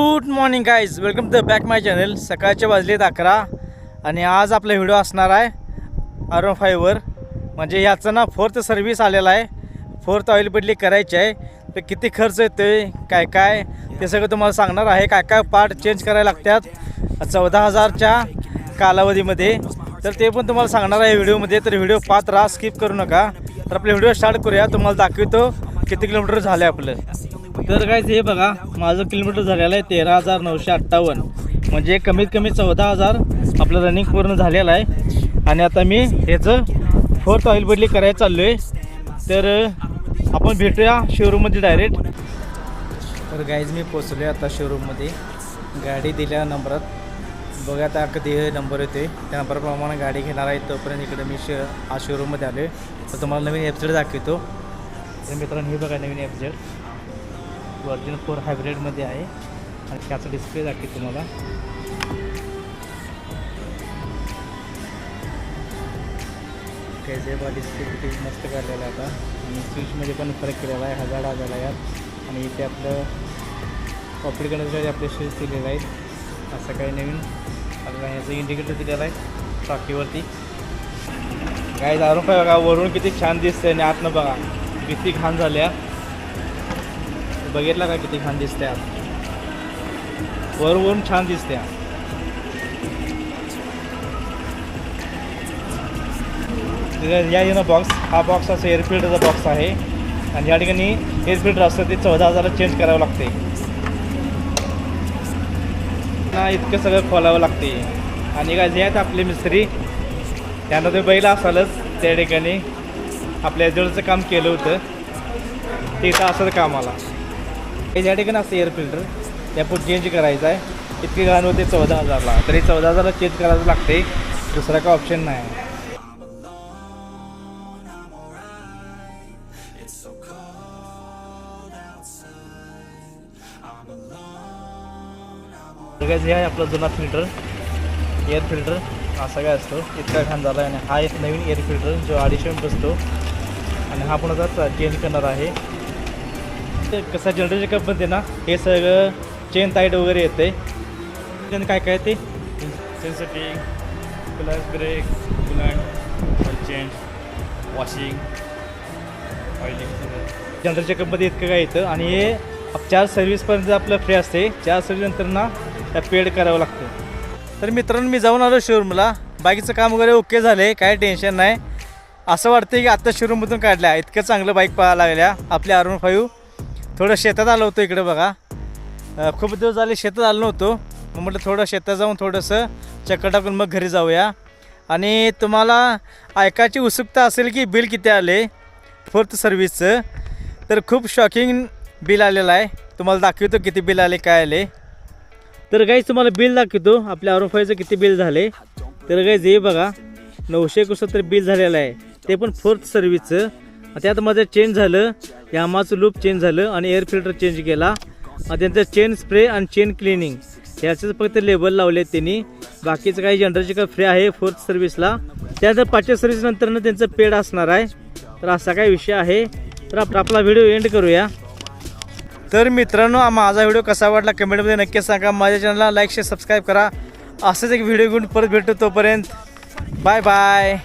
Good morning guys welcome to the back my channel. सकाळचे वाजलेत अकरा आणि आज आपला व्हिडिओ असणार आहे आर फायवर म्हणजे याचं ना फोर्थ सर्व्हिस आलेला आहे. फोर्थ ऑइल बदली करायची आहे. तर किती खर्च येतो आहे काय काय ते सगळं तुम्हाला सांगणार आहे. काय काय पार्ट चेंज करायला लागतात. चौदा हजारच्या कालावधीमध्ये. तर ते पण तुम्हाला सांगणार आहे व्हिडिओमध्ये. तर व्हिडिओ पाहत राहा स्किप करू नका. तर आपले व्हिडिओ स्टार्ट करूया. तुम्हाला दाखवतो किती किलोमीटर झालं आहे आपलं. तर काय हे बघा माझं किलोमीटर झालेलं आहे तेरा हजार नऊशे अठ्ठावन्न. म्हणजे कमीत कमी चौदा हजार आपलं रनिंग पूर्ण झालेलं आहे. आणि आता मी ह्याचं फोर्थ ऑइल बदली करायला चाललो आहे तर आपण भेटूया शोरूममध्ये डायरेक्ट तर गाईज मी पोचलो आहे आता शोरूममध्ये गाडी दिल्या नंबरात. बघा आता कधी नंबर येते त्या नंबरप्रमाणे गाडी घेणार आहे तोपर्यंत इकडे मी श हा शोरूममध्ये आलो आहे तर तुम्हाला नवीन एपिसोड दाखवतो. तर मित्रांनो हे बघा नवीन एपिसोड वर्जन फोर हायब्रिडमध्ये आहे. आणि त्याचा डिस्प्ले दाखवेल तुम्हाला. त्याचे डिस्प्ले किती मस्त काढलेला आहे आता. आणि स्विचमध्ये पण फरक केलेला आहे हजार आलेला आहे यात. आणि इथे आपलं कॉपरेट करण्यासाठी आपले स्विच दिलेले आहेत. असं काही नवीन. आपल्याला ह्याचं इंडिकेटर दिलेलं आहे टाकीवरती काय दारू पाय बघा वरून किती छान दिसते आणि आतनं बघा. किती घाण झाल्या. बघितला का किती छान दिसते आत वरवरून छान दिसते. या येणं बॉक्स हा बॉक्स असं एअर फिल्टरचा बॉक्स आहे. आणि या ठिकाणी एअर फिल्टर असतं ते चौदा हजारला चेंज करावं लागते. ना इतकं सगळं खोलावं लागते. आणि काय जे आहेत आपले मिस्त्री त्यांना ते बैल असालच त्या ठिकाणी. आपल्या जवळचं काम केलं होतं. ते इथं असं कामाला. हे ज्या ठिकाणी असतं एअर फिल्टर त्या चेंज करायचं आहे. इतके घाण होते चौदा हजारला. तरी चौदा हजारला चेंज करायचं लागते. दुसरा काय ऑप्शन नाही. बघायचं हे आहे आपला जुना फिल्टर एअर फिल्टर असा काय असतो. इतका घाण झाला आहे आणि हा एक नवीन एअर फिल्टर जो अडीचशे बसतो आणि हा पण आता चेंज करणार आहे. ते कसा जनरेटर कंपनी ना हे सगळं चेन टाईट वगैरे येते. त्याने काय काय ते? Sensitive clutch brake coolant oil change washing oiling general company इतकं काय येतं? आणि हे चार सर्व्हिसपर्यंत आपलं फ्री असते चार सर्व्हिस नंतर ना त्या पेड करावं लागतं. तर मित्रांनो मी जाऊन आलो शोरूमला बाईकचं काम वगैरे ओके झालं आहे काय टेन्शन नाही. असं वाटतं की आत्ता शोरूममधून काढल्या. इतकं चांगलं बाईक पाहायला लागल्या. आपल्या आर फाईव्ह थोडं शेतात आलो होतो इकडे बघा. खूप दिवस झाले शेतात आलो नव्हतो. मग म्हटलं थोडं शेतात जाऊन थोडंसं चक्कर टाकून मग घरी जाऊया. आणि तुम्हाला ऐकायची उत्सुकता असेल की बिल किती आले? फोर्थ सर्व्हिसचं तर खूप शॉकिंग बिल आलेलं आहे. तुम्हाला दाखवतो किती बिल आले काय आले. तर काहीच तुम्हाला बिल दाखवतो. आपल्या आरोफाईचं किती बिल झाले. तर काहीच हे बघा नऊशे एकोणसत्तर बिल झालेलं आहे. ते पण फोर्थ सर्व्हिसचं त्यात माझं चेंज झालं. यामाचं लूप चेंज झालं आणि एअर फिल्टर चेंज केला. आणि त्यांचं चेन स्प्रे आणि चेन क्लिनिंग ह्याचं फक्त लेबल लावले त्यांनी. बाकीचं काही जनरलचे काही फ्री आहे फोर्थ सर्व्हिसला त्यानंतर पाचव्या सर्व्हिसनंतरनं त्यांचं पेड असणार आहे. तर असा काही विषय आहे. तर आपला व्हिडिओ एंड करूया. तर मित्रांनो माझा व्हिडिओ कसा वाटला कमेंटमध्ये नक्की सांगा. माझ्या चॅनलला लाईक शेअर सबस्क्राईब करा. असंच एक व्हिडिओ घेऊन परत भेटतो तोपर्यंत. Bye bye